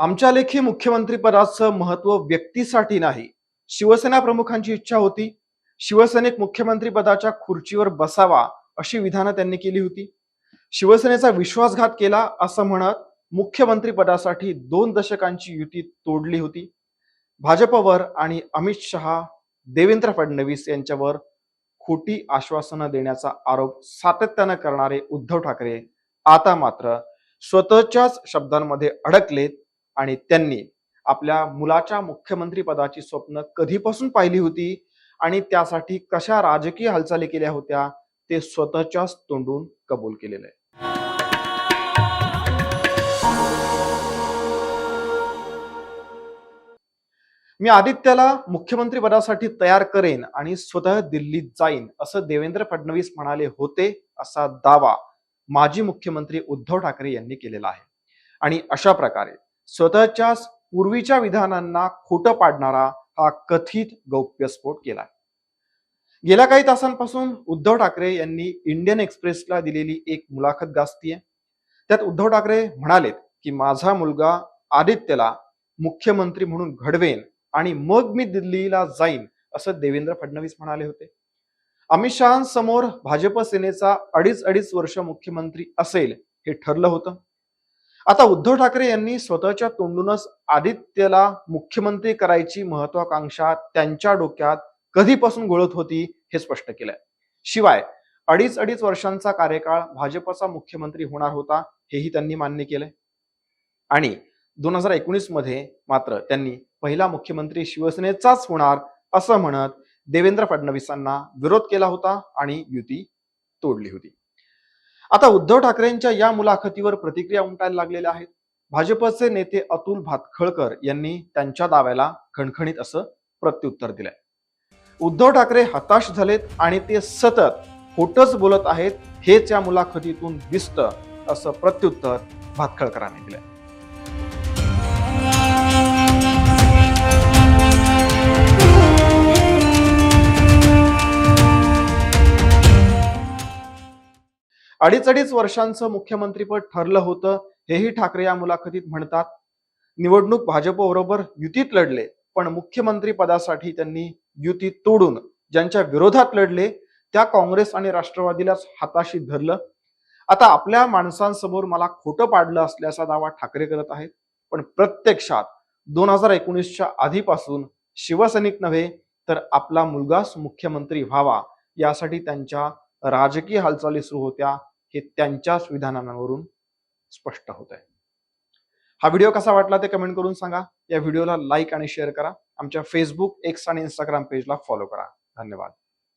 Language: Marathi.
आमच्या लेखी मुख्यमंत्रीपदाचं महत्त्व व्यक्तीसाठी नाही. शिवसेना प्रमुखांची इच्छा होती. शिवसेनेत मुख्यमंत्री पदाच्या खुर्चीवर बसावा अशी विधानं त्यांनी केली होती. शिवसेनेचा विश्वासघात केला असं म्हणत मुख्यमंत्री पदासाठी दोन दशकांची युती तोडली होती. भाजपवर आणि अमित शहा देवेंद्र फडणवीस यांच्यावर खोटी आश्वासनं देण्याचा आरोप सातत्यानं करणारे उद्धव ठाकरे आता मात्र स्वतःच्याच शब्दांमध्ये अडकलेत. आणि त्यांनी आपल्या मुलाच्या मुख्यमंत्री पदाची स्वप्न कधीपासून पाहिली होती आणि त्यासाठी कशा राजकीय हालचाली केल्या होत्या ते स्वतःच्याच तोंडून कबूल केलेलं आहे. मी आदित्याला मुख्यमंत्री पदासाठी तयार करेन आणि स्वतः दिल्लीत जाईन असं देवेंद्र फडणवीस म्हणाले होते असा दावा माजी मुख्यमंत्री उद्धव ठाकरे यांनी केलेला आहे. आणि अशा प्रकारे स्वतःच्याच पूर्वीच्या विधानांना खोटं पाडणारा हा कथित गौप्यस्फोट केला गेल्या काही तासांपासून उद्धव ठाकरे यांनी इंडियन एक्सप्रेसला दिलेली एक मुलाखत गाजतीये. त्यात उद्धव ठाकरे म्हणालेत की माझा मुलगा आदित्यला मुख्यमंत्री म्हणून घडवेन आणि मग मी दिल्लीला जाईन असं देवेंद्र फडणवीस म्हणाले होते. अमित शहांसमोर भाजप सेनेचा अडीच अडीच वर्ष मुख्यमंत्री असेल हे ठरलं होतं. आता उद्धव ठाकरे यांनी स्वतःच्या तोंडूनच आदित्यला मुख्यमंत्री करायची महत्वाकांक्षा त्यांच्या डोक्यात कधीपासून घोळत होती हे स्पष्ट केलंय. शिवाय अडीच अडीच वर्षांचा कार्यकाळ भाजपचा मुख्यमंत्री होणार होता हेही त्यांनी मान्य केलंय. आणि दोन हजार एकोणीसमध्ये मात्र त्यांनी पहिला मुख्यमंत्री शिवसेनेचाच होणार असं म्हणत देवेंद्र फडणवीसांना विरोध केला होता आणि युती तोडली होती. आता उद्धव ठाकरेंच्या या मुलाखतीवर प्रतिक्रिया उमटायला लागलेल्या आहेत. भाजपचे नेते अतुल भातखळकर यांनी त्यांच्या दाव्याला खणखणीत असं प्रत्युत्तर दिलंय. उद्धव ठाकरे हताश झालेत आणि ते सतत खोटच बोलत आहेत हेच या मुलाखतीतून दिसतं असं प्रत्युत्तर भातखळकरांनी दिलंय. अडीच अडीच वर्षांचं मुख्यमंत्रीपद ठरलं होतं हेही ठाकरे या मुलाखतीत म्हणतात. निवडणूक भाजपबरोबर युतीत लढले पण मुख्यमंत्री पदासाठी त्यांनी युती तोडून ज्यांच्या विरोधात लढले त्या काँग्रेस आणि राष्ट्रवादीलाच हाताशी धरलं. आता आपल्या माणसांसमोर मला खोटं पाडलं असल्याचा दावा ठाकरे करत आहेत पण प्रत्यक्षात दोन हजार एकोणीसच्या आधीपासून शिवसैनिक नव्हे तर आपला मुलगाच मुख्यमंत्री व्हावा यासाठी त्यांच्या राजकीय हालचाली सुरू होत्या हे त्यांच्याच विधानांवरून स्पष्ट होत आहे. हा व्हिडिओ कसा वाटला ते कमेंट करून सांगा. या व्हिडिओला लाईक आणि शेअर करा. आमच्या फेसबुक एक्स आणि इंस्टाग्राम पेजला फॉलो करा. धन्यवाद.